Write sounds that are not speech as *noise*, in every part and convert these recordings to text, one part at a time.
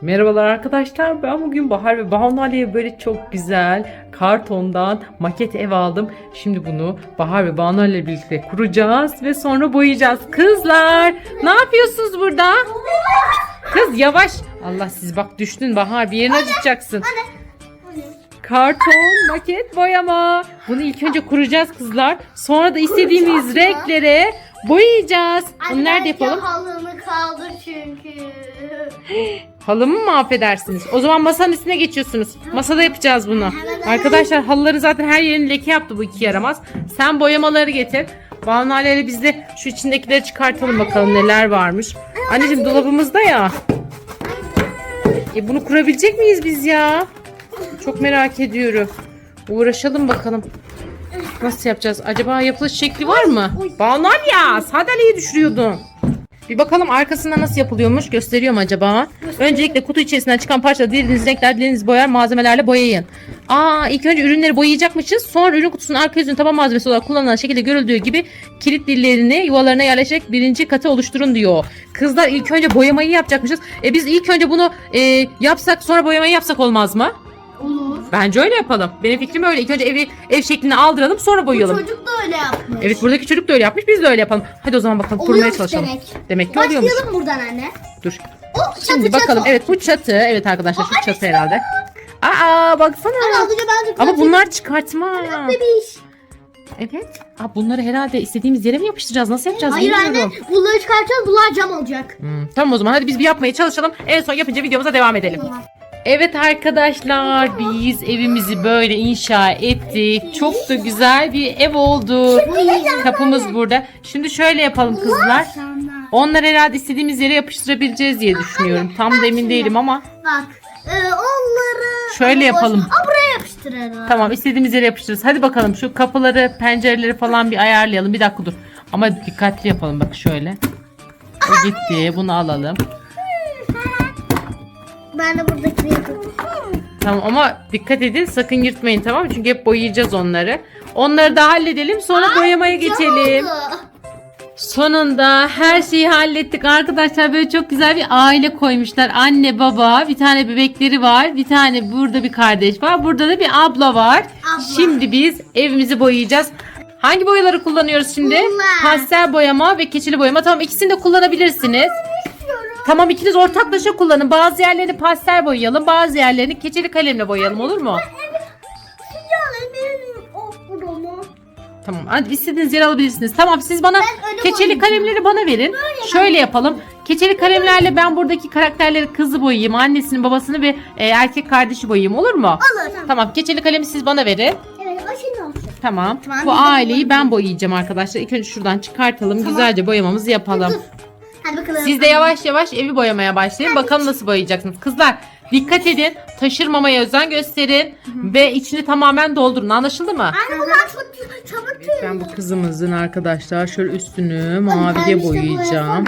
Merhabalar arkadaşlar. Ben bugün Bahar ve Banu Ali'ye böyle çok güzel kartondan maket ev aldım. Şimdi bunu Bahar ve Banu ile birlikte kuracağız ve sonra boyayacağız. Kızlar ne yapıyorsunuz burada? Kız yavaş. Allah siz bak düştün Bahar bir yerini acıtacaksın. Karton, maket, boyama. Bunu ilk önce kuracağız kızlar. Sonra da istediğimiz renklere boyayacağız. Bunu nerede yapalım? halını kaldır çünkü. *gasps* Halımı mı affedersiniz? O zaman masanın üstüne geçiyorsunuz. Masada yapacağız bunu. Arkadaşlar halıların zaten her yerini leke yaptı bu iki yaramaz. Sen boyamaları getir. Banu ile biz de şu içindekileri çıkartalım bakalım neler varmış. Anneciğim dolabımızda ya. E bunu kurabilecek miyiz biz ya? Çok merak ediyorum. Uğraşalım bakalım. Nasıl yapacağız? Acaba yapılış şekli var mı? Banu Ali ya sandalyeyi düşürüyordun. Bir bakalım arkasında nasıl yapılıyormuş. Gösteriyor mu acaba? Öncelikle kutu içerisinden çıkan parçaları dilediğiniz renkler, dilediğiniz boyar malzemelerle boyayın. Aa ilk önce ürünleri boyayacakmışız. Sonra ürün kutusunun arka yüzünü taban malzemesi olarak kullanılan şekilde görüldüğü gibi kilit dillerini yuvalarına yerleştirerek birinci katı oluşturun diyor. Kızlar ilk önce boyamayı yapacakmışız. E biz ilk önce bunu e, yapsak sonra boyamayı yapsak olmaz mı? Bence öyle yapalım. Benim fikrim öyle. İlk önce evi ev şeklini aldıralım sonra boyayalım. Çocuk da öyle yapmış. Evet buradaki çocuk da öyle yapmış. Biz de öyle yapalım. Hadi o zaman bakalım kurmaya Oluyormuş çalışalım. demek. Demek ki oluyormuş. Başlayalım buradan anne. Dur. O çatı Şimdi bakalım. çatı. Evet bu çatı. Evet arkadaşlar şu çatı herhalde. Aa baksana. Anne de Ama bunlar çıkartma. bebiş. Evet. Aa, bunları herhalde istediğimiz yere mi yapıştıracağız? Nasıl yapacağız? Hayır anne bilmiyorum. bunları çıkartacağız bunlar cam olacak. Hmm, tamam o zaman hadi biz bir yapmaya çalışalım. En son yapınca videomuza devam edelim. Tamam. Evet arkadaşlar biz evimizi böyle inşa ettik. Çok da güzel bir ev oldu. Kapımız burada. Şimdi şöyle yapalım kızlar. Onlar herhalde istediğimiz yere yapıştırabileceğiz diye düşünüyorum. Tam da emin değilim ama. Bak e, onları Şöyle yapalım. Aa, buraya yapıştıralım. Tamam istediğimiz yere yapıştırırız. Hadi bakalım şu kapıları, pencereleri falan bir ayarlayalım. Bir dakika dur. Ama dikkatli yapalım bak şöyle. O gitti. Bunu alalım. Ben de buradakini yapayım. Tamam ama dikkat edin sakın yırtmayın tamam mı? Çünkü hep boyayacağız onları. Onları da halledelim sonra boyamaya geçelim. Sonunda her şeyi hallettik arkadaşlar. Böyle çok güzel bir aile koymuşlar. Anne, baba, bir tane bebekleri var. Bir tane burada bir kardeş var. Burada da bir abla var. Abla. Şimdi biz evimizi boyayacağız. Hangi boyaları kullanıyoruz şimdi? Bunlar. Pastel boyama ve keçili boyama. Tamam ikisini de kullanabilirsiniz. Tamam ikiniz ortaklaşa kullanın. Bazı yerlerini pastel boyayalım. Bazı yerlerini keçeli kalemle boyayalım olur mu? Buramı. Tamam hadi istediğiniz yere alabilirsiniz. Tamam siz bana keçeli kalemleri bana verin. Şöyle yapalım. Keçeli kalemlerle ben buradaki karakterleri kızı boyayayım. Annesini babasını ve e, erkek kardeşi boyayayım olur mu? Alır. Tamam keçeli kalemi siz bana verin. Evet o şimdi olsun. Tamam. Tamam, Bu aileyi ben boyayacağım arkadaşlar. İlk önce şuradan çıkartalım. Güzelce boyamamızı yapalım. Hadi bakalım. Siz de yavaş yavaş evi boyamaya başlayın. Bakalım nasıl boyayacaksınız. Kızlar dikkat edin. Taşırmamaya özen gösterin. Ve içini tamamen doldurun. Anlaşıldı mı? Anne bunlar çok çabuk Ben bu kızımızın arkadaşlar şöyle üstünü maviye boyayacağım.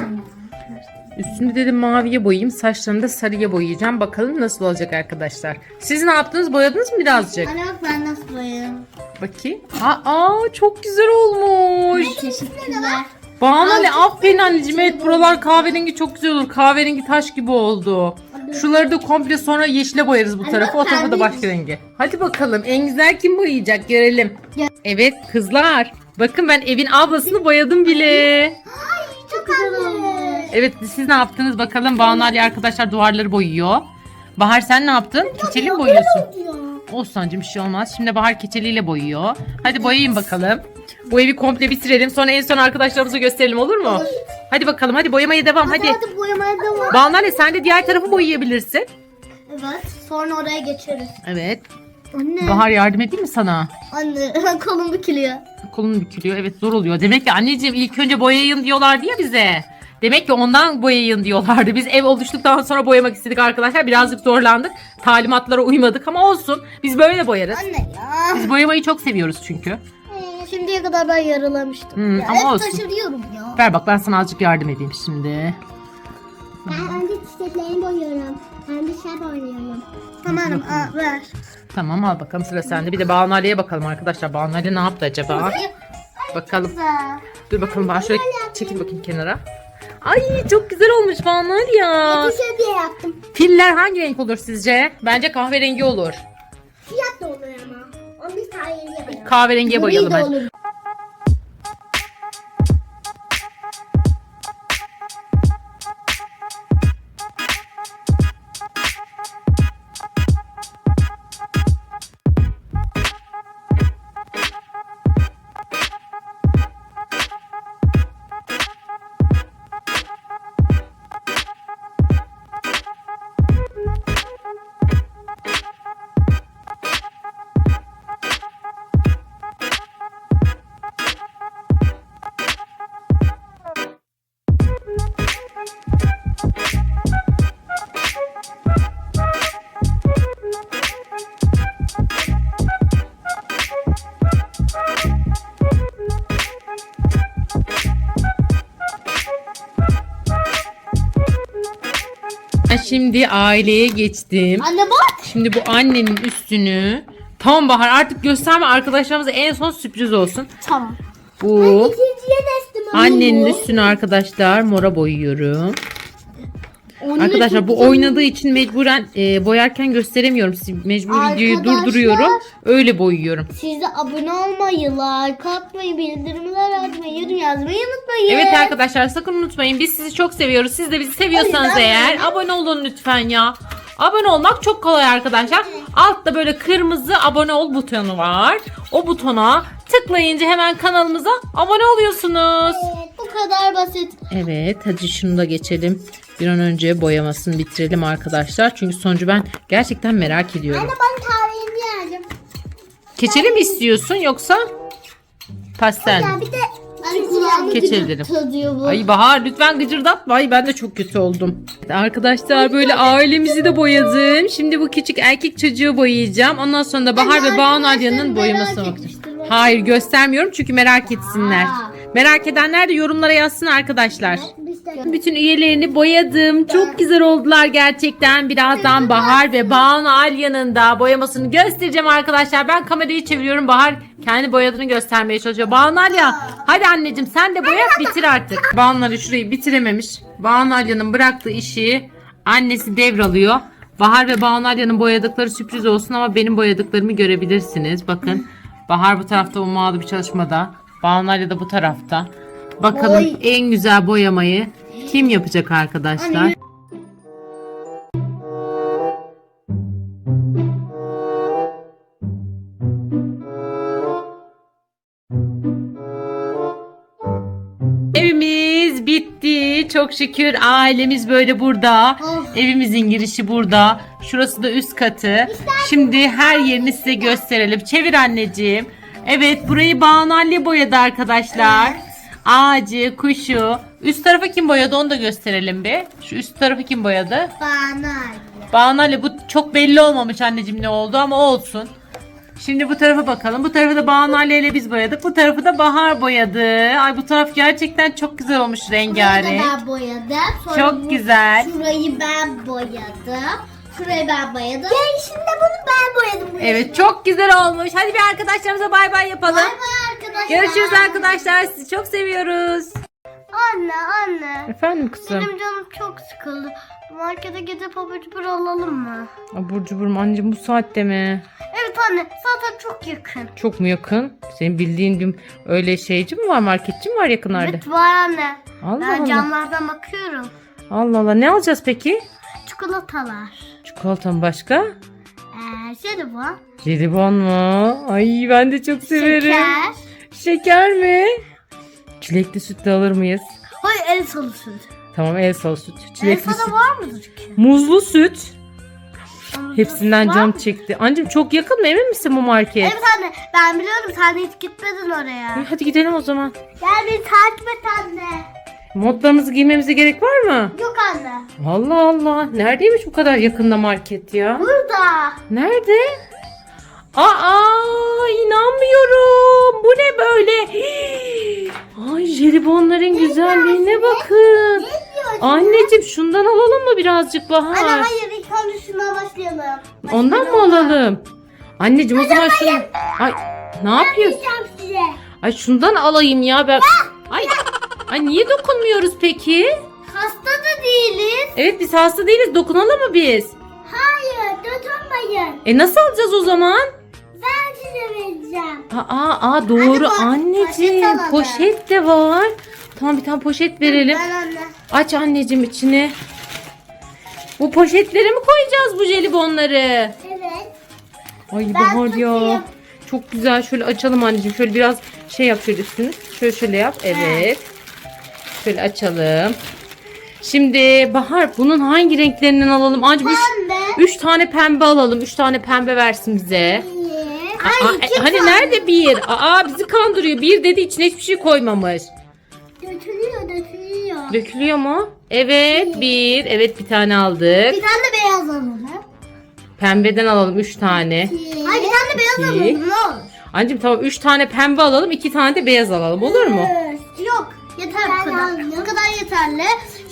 Üstünü dedim maviye boyayayım. Saçlarını da sarıya boyayacağım. Bakalım nasıl olacak arkadaşlar. Siz ne yaptınız? Boyadınız mı birazcık? Anne bak ben nasıl boyayım. Bakayım. Aa, aa, çok güzel olmuş. Teşekkürler. Bana ne? Aferin anneciğim. Evet buralar kahverengi çok güzel olur. Kahverengi taş gibi oldu. Şuları da komple sonra yeşile boyarız bu tarafı. O tarafa da başka rengi. Hadi bakalım. En güzel kim boyayacak görelim. Evet kızlar. Bakın ben evin ablasını boyadım bile. Çok güzel olmuş. Evet siz ne yaptınız bakalım. Banu Ali arkadaşlar duvarları boyuyor. Bahar sen ne yaptın? Keçeli mi boyuyorsun? Olsun anneciğim bir şey olmaz. Şimdi Bahar keçeliyle boyuyor. Hadi boyayın bakalım. Bu evi komple bitirelim. Sonra en son arkadaşlarımıza gösterelim olur mu? Hadi bakalım hadi boyamaya devam hadi. Hadi boyamaya devam. Banu Ali sen de diğer tarafı boyayabilirsin. Evet. Sonra oraya geçeriz. Evet. Anne. Bahar yardım edeyim mi sana? Anne *laughs* kolum bükülüyor. Kolun bükülüyor. Evet zor oluyor. Demek ki anneciğim ilk önce boyayın diyorlardı ya bize. Demek ki ondan boyayın diyorlardı. Biz ev oluştuktan sonra boyamak istedik arkadaşlar. Birazcık zorlandık. Talimatlara uymadık ama olsun. Biz böyle boyarız. Anne ya. Biz boyamayı çok seviyoruz çünkü. Şimdiye kadar ben yarılamıştım. Hmm, ya, ama hep olsun. taşırıyorum ya. Ver bak ben sana azıcık yardım edeyim şimdi. Ben önce çiçeklerini boyuyorum. Ben de şey boyuyorum. Tamam aa, ver. Tamam al bakalım sıra sende. Bir de Banu Ali'ye bakalım arkadaşlar. Banu Ali ne yaptı acaba? Bakalım. Güzel. Dur bakalım ben şöyle çekil bakayım kenara. Ay çok güzel olmuş Banal ya. Tişört diye yaptım. Filler hangi renk olur sizce? Bence kahverengi olur. Siyah da olur ama. Onu biz kahverengi yapalım. Kahverengiye boyayalım hadi. Şimdi aileye geçtim. Anne bak. Şimdi bu annenin üstünü Tamam Bahar artık gösterme arkadaşlarımıza en son sürpriz olsun. Tamam. Bu İkinciye destim. annenin üstünü arkadaşlar mora boyuyorum. Arkadaşlar bu oynadığı için mecburen e, boyarken gösteremiyorum. Sizi mecbur videoyu Arkadaşlar. durduruyorum. Öyle boyuyorum. Siz de abone olmayı, like atmayı, bildirimler açmayı, yorum yazmayı unutmayın. Evet arkadaşlar sakın unutmayın. Biz sizi çok seviyoruz. Siz de bizi seviyorsanız O yüzden eğer abone olun lütfen ya. Abone olmak çok kolay arkadaşlar. Altta böyle kırmızı abone ol butonu var. O butona tıklayınca hemen kanalımıza abone oluyorsunuz. Evet, bu kadar basit. Evet hadi şunu da geçelim. Bir an önce boyamasını bitirelim arkadaşlar. Çünkü sonucu ben gerçekten merak ediyorum. Anne ben kahverengi aldım. Keçeli mi istiyorsun yoksa pastel mi? Ya bir de Keçeli dedim. Ay Bahar lütfen gıcırdatma. Ay ben de çok kötü oldum. Arkadaşlar böyle ailemizi de boyadım. Şimdi bu küçük erkek çocuğu boyayacağım. Ondan sonra da Bahar ve Banu Alya'nın boyamasına bakacağım. Hayır göstermiyorum çünkü merak etsinler. Aa. Merak edenler de yorumlara yazsın arkadaşlar. Bütün üyelerini boyadım. Çok güzel oldular gerçekten. Birazdan Bahar ve Banu Alya'nın da boyamasını göstereceğim arkadaşlar. Ben kamerayı çeviriyorum. Bahar kendi boyadığını göstermeye çalışıyor. Banu Alya hadi anneciğim sen de boya bitir artık. Banu Alya şurayı bitirememiş. Banu Alya'nın bıraktığı işi annesi devralıyor. Bahar ve Banu Alya'nın boyadıkları sürpriz olsun ama benim boyadıklarımı görebilirsiniz. Bakın Bahar bu tarafta ummalı bir çalışmada. Banu Alya da bu tarafta. Bakalım Oy. en güzel boyamayı kim yapacak arkadaşlar? Evimiz bitti. Çok şükür ailemiz böyle burada. Of. Evimizin girişi burada. Şurası da üst katı. Şimdi her yerini size gösterelim. Çevir anneciğim. Evet burayı Banalya boyadı arkadaşlar. Ağacı, kuşu. Üst tarafı kim boyadı onu da gösterelim bir. Şu üst tarafı kim boyadı? bana. Banalya bu çok belli olmamış anneciğim ne oldu ama olsun. Şimdi bu tarafa bakalım. Bu tarafı da Banalya ile biz boyadık. Bu tarafı da Bahar boyadı. Ay bu taraf gerçekten çok güzel olmuş rengarenk. ben boyadım. Sonra Çok bu- güzel. Şurayı ben boyadım. Şurayı ben boyadım. Gelişinde bunu ben boyadım. burayı. Evet çok güzel olmuş. Hadi bir arkadaşlarımıza bay bay yapalım. Bay bay arkadaşlar. Görüşürüz arkadaşlar. Sizi çok seviyoruz. Anne anne. Efendim kızım. Benim canım çok sıkıldı. Markete gidip abur cubur alalım mı? Abur cubur mu anneciğim bu saatte mi? Evet anne zaten çok yakın. Çok mu yakın? Senin bildiğin bir öyle şeyci mi var marketçi mi var yakınlarda? Evet var anne. Allah Ben Allah. camlardan bakıyorum. Allah Allah ne alacağız peki? Çikolatalar. Çikolata mı başka? Ee. Jelibon mu? Ay ben de çok severim. Şeker. Şeker mi? Çilekli süt de alır mıyız? Hayır el salı süt. Tamam Elsalı süt. El Çilekli salı süt. var mıdır ki? Muzlu süt. Hepsinden canım çekti. Anneciğim çok yakın mı emin misin bu market? Evet anne ben biliyorum sen hiç gitmedin oraya. Hadi gidelim o zaman. Gel beni takip et anne. Montlarımızı giymemize gerek var mı? Yok anne. Allah Allah. Neredeymiş bu kadar yakında market ya? Burada. Nerede? Aa inanmıyorum. Bu ne böyle? *gasps* Ay jelibonların güzelliğine bakın. diyorsun? Anneciğim şundan alalım mı birazcık Anne Bahar? hayır ilk önce şuna başlayalım. Ondan mı alalım? Anneciğim o zaman şunu... Ay ne yapıyorsun? Ay şundan alayım ya ben. Ay, ay niye dokunmuyoruz peki? hasta da değiliz. Evet biz hasta değiliz. Dokunalım mı biz? Hayır dokunmayın. E nasıl alacağız o zaman? Ben size vereceğim. Aa, aa doğru Hadi po- anneciğim. poşet alalım. Poşet de var. Tamam bir tane poşet verelim. Ben anne. Aç anneciğim içini. Bu poşetlere mi koyacağız bu jelibonları? Evet. Ay Bahar ya. tutayım. Çok güzel. Şöyle açalım anneciğim. Şöyle biraz şey yap şöyle üstünü. Şöyle şöyle yap. Evet. Şöyle açalım. Şimdi Bahar bunun hangi renklerinden alalım? Ancak üç, Pembe. üç tane pembe alalım. Üç tane pembe versin bize. Aa, e, hani nerede bir? Aa bizi kandırıyor. Bir dedi içine hiçbir şey koymamış. Dökülüyor dökülüyor. Dökülüyor mu? Evet bir. Evet bir tane aldık. Bir tane de beyaz alalım. Pembeden alalım üç tane. Hayır bir tane de beyaz İki. alalım ne olur. Anneciğim tamam üç tane pembe alalım. iki tane de beyaz alalım. Olur mu? Yok yeter bu kadar. Bu kadar yeterli.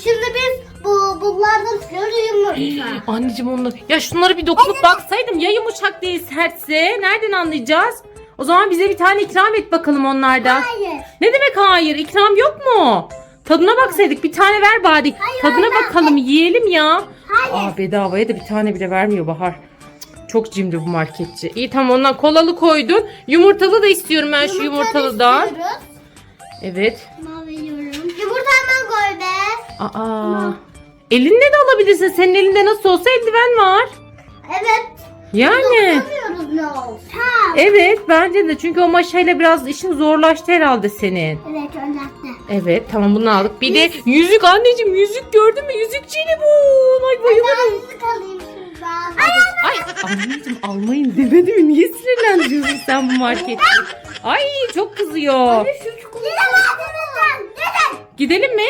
Şimdi biz bu bunlardan tutuyoruz yumurta. Anneciğim onları. Ya şunları bir dokunup baksaydım ya yumuşak değil sertse. Nereden anlayacağız? O zaman bize bir tane ikram et bakalım onlardan. Hayır. Ne demek hayır? İkram yok mu? Tadına baksaydık bir tane ver bari. Hayır, Tadına ondan bakalım yiyelim ya. Hayır. Aa bedavaya da bir tane bile vermiyor Bahar. Çok cimri bu marketçi. İyi tamam ondan kolalı koydun. Yumurtalı da istiyorum ben şu yumurtalıdan. istiyoruz. Evet. Ben hemen koy be. Aa. Elinle de alabilirsin. Senin elinde nasıl olsa eldiven var. Evet. Yani. Dokunamıyoruz ne olsa. Evet bence de çünkü o maşayla biraz işin zorlaştı herhalde senin. Evet özellikle. Evet tamam bunu aldık. Bir de yüzük anneciğim yüzük gördün mü? Yüzük jelibon. Ay bayılırım. Ben kalayım şuradan. Ay anneciğim almayın demedi mi? Niye sinirlendiriyorsun sen bu markette? *laughs* Ay çok kızıyor. Şu çikolatamızdan. Gidelim mi?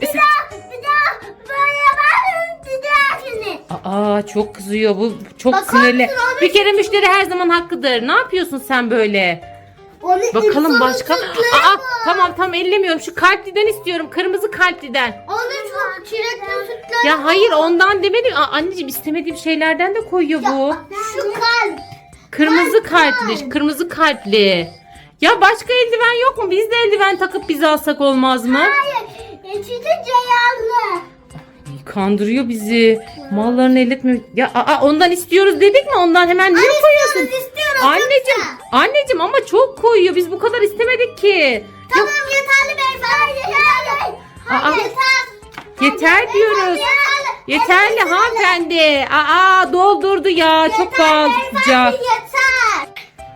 Bir daha, bir daha böyle yaparım. Bir daha şimdi. Aa çok kızıyor bu çok Bakar sinirli. mısın? Bir kere müşteri her zaman hakkıdır. Ne yapıyorsun sen böyle? Onu Bakalım başka. Aa tamam tamam ellemiyorum. Şu kalpliden istiyorum. Kırmızı kalpliden. Onun çok çilekli sütleri Ya hayır ondan demedim. Aa, anneciğim istemediğim şeylerden de koyuyor bu. Şu kalp. Kırmızı kalpli, kırmızı kalpli. Ya başka eldiven yok mu? Biz de eldiven takıp bizi alsak olmaz mı? Hayır. İçinde ceylanlı. Kandırıyor bizi. Mallarını elletmiyor. Ya aa, ondan istiyoruz dedik mi? Ondan hemen niye koyuyorsun? istiyorum. Anneciğim, anneciğim ama çok koyuyor. Biz bu kadar istemedik ki. Tamam yeterli beyefendi. Yeterli. Aa, yeter. Yeter diyoruz. Yeterli hanımefendi. Aa doldurdu ya. Çok pahalı tutacak. Yeter.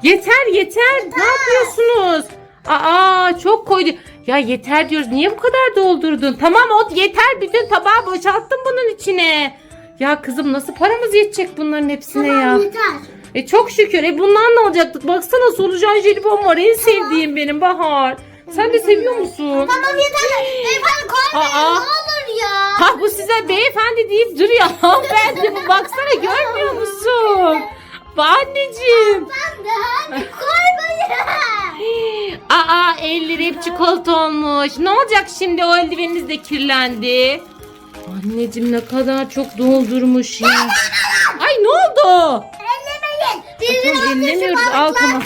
Yeter yeter. Ne yapıyorsunuz? Aa çok koydu. Ya yeter diyoruz. Niye bu kadar doldurdun? Tamam o yeter. Bütün tabağı boşalttım bunun içine. Ya kızım nasıl paramız yetecek bunların hepsine ya? Tamam yeter. E çok şükür. E bundan ne alacaktık? Baksana solucan jelibon var. En sevdiğim benim Bahar. Sen de seviyor musun? Tamam yeter. Koymayın Aa. ne olur ya. Ha bu size beyefendi deyip duruyor. *laughs* Hanımefendi bu baksana görmüyor musun? Bu anneciğim. Ben de hadi koymayın. *gasps* Aa elleri hep çikolata olmuş. Ne olacak şimdi o eldiveniniz de kirlendi. Anneciğim ne kadar çok doldurmuş ya. Ay ne oldu? Ellemeyin. Bizim ellemiyoruz. Al, tamam.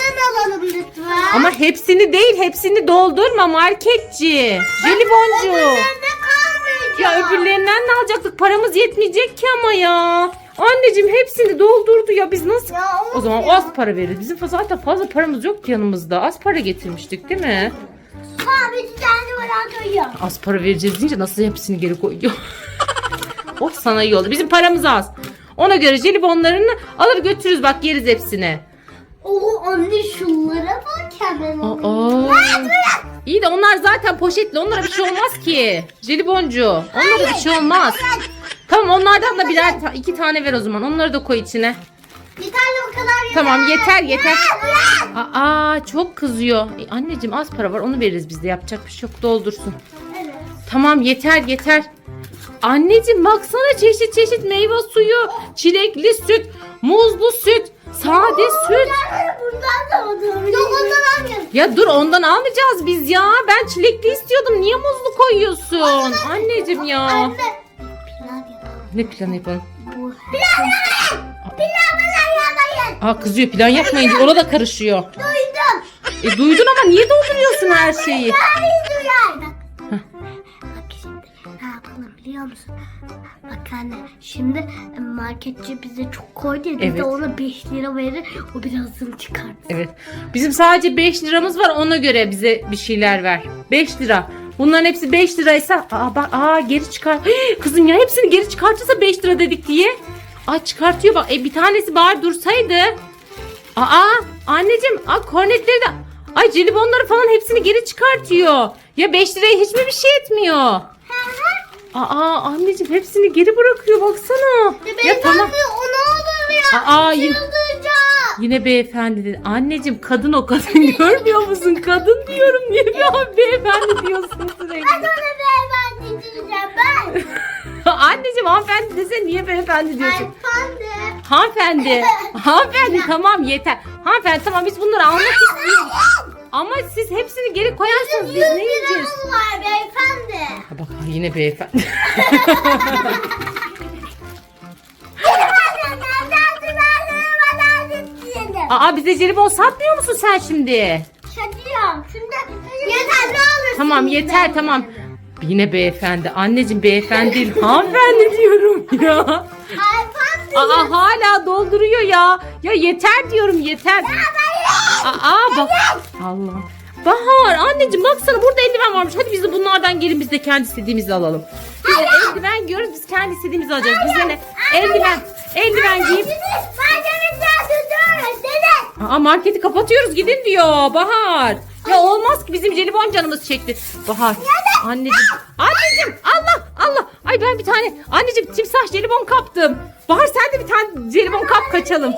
alalım lütfen. Ama hepsini değil hepsini doldurma marketçi. Jeliboncu. Kalmayacak? Ya öbürlerinden ne alacaktık? Paramız yetmeyecek ki ama ya. Anneciğim hepsini doldurdu ya biz nasıl? Ya O zaman o az para veririz. Bizim zaten fazla paramız yok yanımızda. Az para getirmiştik değil mi? Abi bir tane koyuyor. Az para vereceğiz deyince nasıl hepsini geri koyuyor? *laughs* oh sana iyi oldu. Bizim paramız az. Ona göre jelibonlarını alır götürürüz bak yeriz hepsini. Oo anne şunlara bak hemen. Aa. İyi de onlar zaten poşetli. Onlara bir şey olmaz ki. Jeliboncu. Onlara bir şey olmaz. Tamam onlardan da birer ta- iki tane ver o zaman. Onları da koy içine. Yeterli bu kadar yeter. Tamam yeter yeter. Aa çok kızıyor. E, anneciğim az para var onu veririz biz de. Yapacak bir şey yok doldursun. Evet. Tamam yeter yeter. Anneciğim baksana çeşit çeşit meyve suyu, çilekli süt, muzlu süt, sade süt. Bundan da olur. Yok ondan almıyorum. Ya dur ondan almayacağız biz ya. Ben çilekli istiyordum. Niye muzlu koyuyorsun? Anneciğim ya. Anne. Pilav yapalım. Ne planı yapalım? Bu. Pilav yapalım. Pilavı yalayın. Aa kızıyor plan yapmayınca ona da karışıyor. Duydum. E duydun ama niye dolduruyorsun her şeyi? Hayır duyar. Bak. Biliyor Bak anne şimdi e, marketçi bize çok koydu ya biz Evet. de ona 5 lira verir o birazını çıkart. Evet. Bizim sadece 5 liramız var ona göre bize bir şeyler ver. 5 lira. Bunların hepsi 5 liraysa aa, bak, aa geri çıkar. Hii, Kızım ya hepsini geri çıkartırsa 5 lira dedik diye. Aa çıkartıyor bak. E, bir tanesi bari dursaydı. Aa anneciğim aa kornetleri de ay jelibonları falan hepsini geri çıkartıyor. Ya 5 liraya hiç mi bir şey etmiyor? Aa anneciğim hepsini geri bırakıyor baksana. Ya tamam. o ne olur ya? Aa yine, yine beyefendi dedi. Anneciğim kadın o kadın *laughs* görmüyor musun? Kadın diyorum niye an beyefendi diyorsun sürekli? Sana beyefendi diyeceğim ben. *laughs* Anneciğim hanımefendi dese niye beyefendi diyorsun? Efendi. Hanımefendi. Hanımefendi *laughs* tamam yeter. Hanımefendi tamam biz bunları almak istiyoruz. Ama siz hepsini geri koyarsanız biz ne yiyeceğiz? var beyefendi. Ha Bak yine beyefendi. *laughs* Aa bize jelibon satmıyor musun sen şimdi? Şakıyorum. Şimdi yeter ne olur. Tamam yeter tamam. Yine beyefendi. Anneciğim beyefendi değil. *laughs* Hanımefendi diyorum ya. Aa hala dolduruyor ya. Ya yeter diyorum yeter. Aa bak. Allah. Bahar anneciğim baksana burada eldiven varmış. Hadi biz de bunlardan gelin biz de kendi istediğimizi alalım. Biz de eldiven görürüz biz kendi istediğimizi alacağız. Bize ne? Eldiven. Eldiven giyip. Aa marketi kapatıyoruz gidin diyor Bahar. Ya olmaz ki bizim jelibon canımız çekti. Bahar. Anneciğim. Anneciğim Allah Allah. Ay ben bir tane anneciğim timsah jelibon kaptım. Bahar sen de bir tane jelibon kap kaçalım.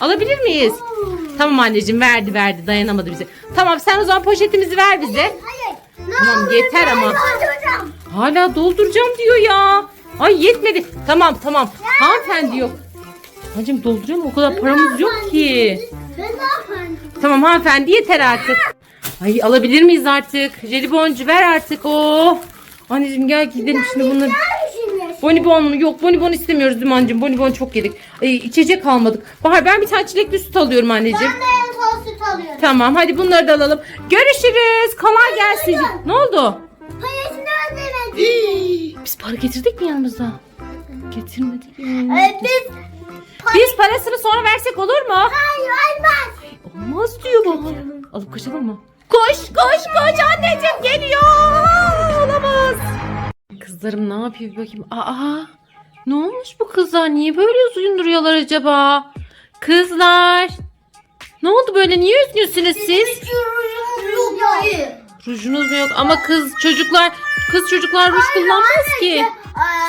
Alabilir miyiz? Tamam anneciğim verdi verdi dayanamadı bize. Tamam sen o zaman poşetimizi ver bize. Hayır. Ne Tamam, olur yeter ben ama. dolduracağım. Hala dolduracağım diyor ya. Ay yetmedi. Tamam tamam. Hanımefendi yok. Hacım dolduruyor mu? O kadar paramız yok ki. Ben ne yapayım? Tamam hanımefendi yeter artık. Ay alabilir miyiz artık? Jeliboncu ver artık. Oh. Anneciğim gel gidelim şimdi bunları. Bonibon mu? Yok bonibon istemiyoruz Duman'cığım. Bonibon çok yedik. Ay, içecek almadık. Bahar ben bir tane çilekli süt alıyorum anneciğim. Ben de en son süt alıyorum. Tamam hadi bunları da alalım. Görüşürüz. Kolay gelsin. Ne oldu? Hayır ödemedim. Biz para getirdik mi yanımıza? Getirmedik. Ee, biz Biz parasını sonra versek olur mu? hayır olmaz. Olmaz diyor Bahar. Alıp kaçalım mı? Koş koş koş anneciğim geliyor. Kızlarım ne yapıyor bir bakayım. Aa ne olmuş bu kızlar? Niye böyle uzun duruyorlar acaba? Kızlar. Ne oldu böyle? Niye üzgünsünüz siz? Yok hayır. Rujunuz mu yok? Ama kız çocuklar kız çocuklar ruj kullanmaz ki.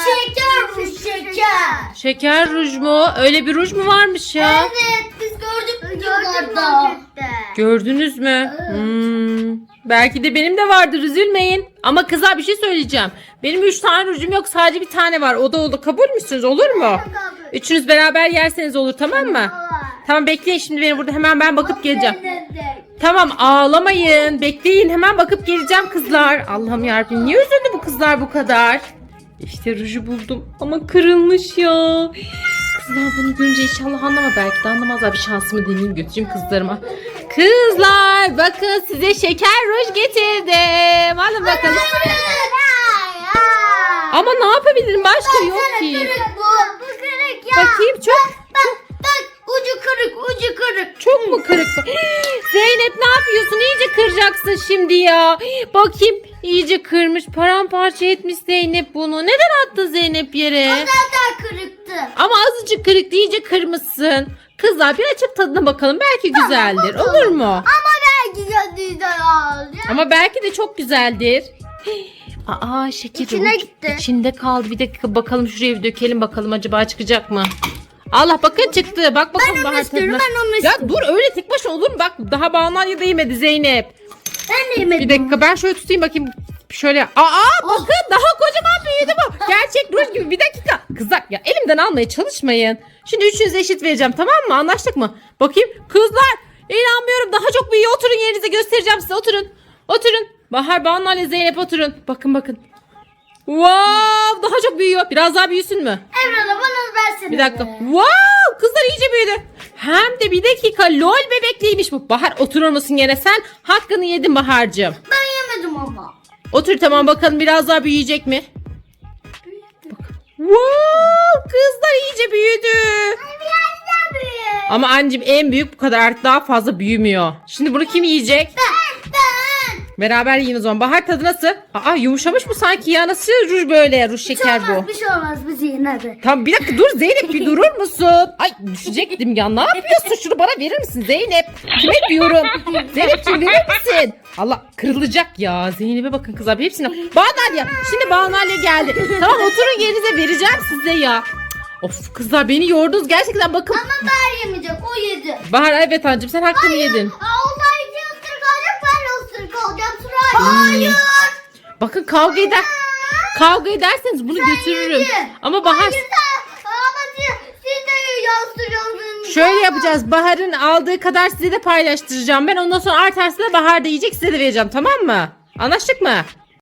Şeker bu şeker. Şeker ruj mu? Öyle bir ruj mu varmış ya? Evet biz gördük videolarda. Gördünüz mü? Hmm. Belki de benim de vardır üzülmeyin. Ama kızlar bir şey söyleyeceğim. Benim üç tane rujum yok sadece bir tane var. O da oldu. Kabul müsünüz? Olur mu? Üçünüz beraber yerseniz olur tamam mı? Tamam bekleyin şimdi beni burada hemen ben bakıp geleceğim. Tamam ağlamayın. Bekleyin hemen bakıp geleceğim kızlar. Allah'ım yarabbim niye üzüldü bu kızlar bu kadar? İşte ruju buldum ama kırılmış ya. Kızlar bunu görünce inşallah anlama belki de anlamazlar. Bir şansımı deneyeyim götüreyim kızlarıma. Kızlar bakın size şeker ruj getirdim. Alın bakalım. Ama ne yapabilirim başka yok ki. Kırık. Bakayım çok ucu kırık ucu kırık. Çok mu kırık? Zeynep ne yapıyorsun? İyice kıracaksın şimdi ya. Bakayım iyice kırmış. Paramparça etmiş Zeynep bunu. Neden attın Zeynep yere? Zaten kırıktı. Ama azıcık kırık iyice kırmışsın. Kızlar bir açıp tadına bakalım. Belki güzeldir. bakalım. Olur mu? Ama belki güzel olacak. Ama belki de çok güzeldir. Aa şeker İçine uç- gitti. İçinde kaldı. Bir dakika bakalım şuraya bir dökelim bakalım acaba çıkacak mı? Allah bakın çıktı. Bak bakalım onu Bahar istiyorum, tadına. ben onu Ya istiyorum. dur öyle tek başına olur mu? Bak daha bağnanya da yemedi Zeynep. Ben de yemedim. Bir dakika ben şöyle tutayım bakayım. Şöyle. Aa bakın daha kocaman büyüdü bu. Gerçek ruj gibi. Bir dakika. Kızlar ya elimden almaya çalışmayın. Şimdi üçünüze eşit vereceğim tamam mı? Anlaştık mı? Bakayım. Kızlar inanmıyorum. Daha çok büyüyor. Oturun yerinize göstereceğim size. Oturun. Oturun. Bahar, Banu Ali, Zeynep oturun. Bakın bakın. Wow daha çok büyüyor. Biraz daha büyüsün mü? Emre'le bana versene. Bir dakika. Wow kızlar iyice büyüdü. Hem de bir dakika lol bebekliymiş bu. Bahar oturur musun yere sen? Hakkını yedin Bahar'cığım. Ben yemedim ama. Otur tamam bakalım biraz daha büyüyecek mi? Wow kızlar iyice büyüdü. Biraz daha büyük. Ama anneciğim en büyük bu kadar artık daha fazla büyümüyor. Şimdi bunu kim yiyecek? Ben. Ben. Beraber yiyin o zaman. Bahar tadı nasıl? Aa yumuşamış bu sanki ya. Nasıl ruj böyle? Ruj şeker bu. Bir şey olmaz biz yiyin hadi. Tamam bir dakika dur Zeynep bir durur musun? Ay düşecektim ya. Ne yapıyorsun? Şunu bana verir misin Zeynep? Kime diyorum? Zeynepciğim verir misin? Allah kırılacak ya. Zeynep'e bakın kızlar. Hepsine. Banalya. Şimdi Banalya geldi. Tamam oturun yerinize vereceğim size ya. Of kızlar beni yordunuz gerçekten bakın. Ama ben yemeyecek o yedi. Bahar evet anneciğim sen hakkını yedin. Aa, onlar alacak Sıra. Hayır. Bakın kavga eder. Kavga ederseniz bunu götürürüm. Ama Bahar Hayır. Ama siz, siz de. Şöyle yapacağız. Bahar'ın aldığı kadar size de paylaştıracağım. Ben ondan sonra artarsa da Bahar da yiyecek size de vereceğim. Tamam mı? Anlaştık mı?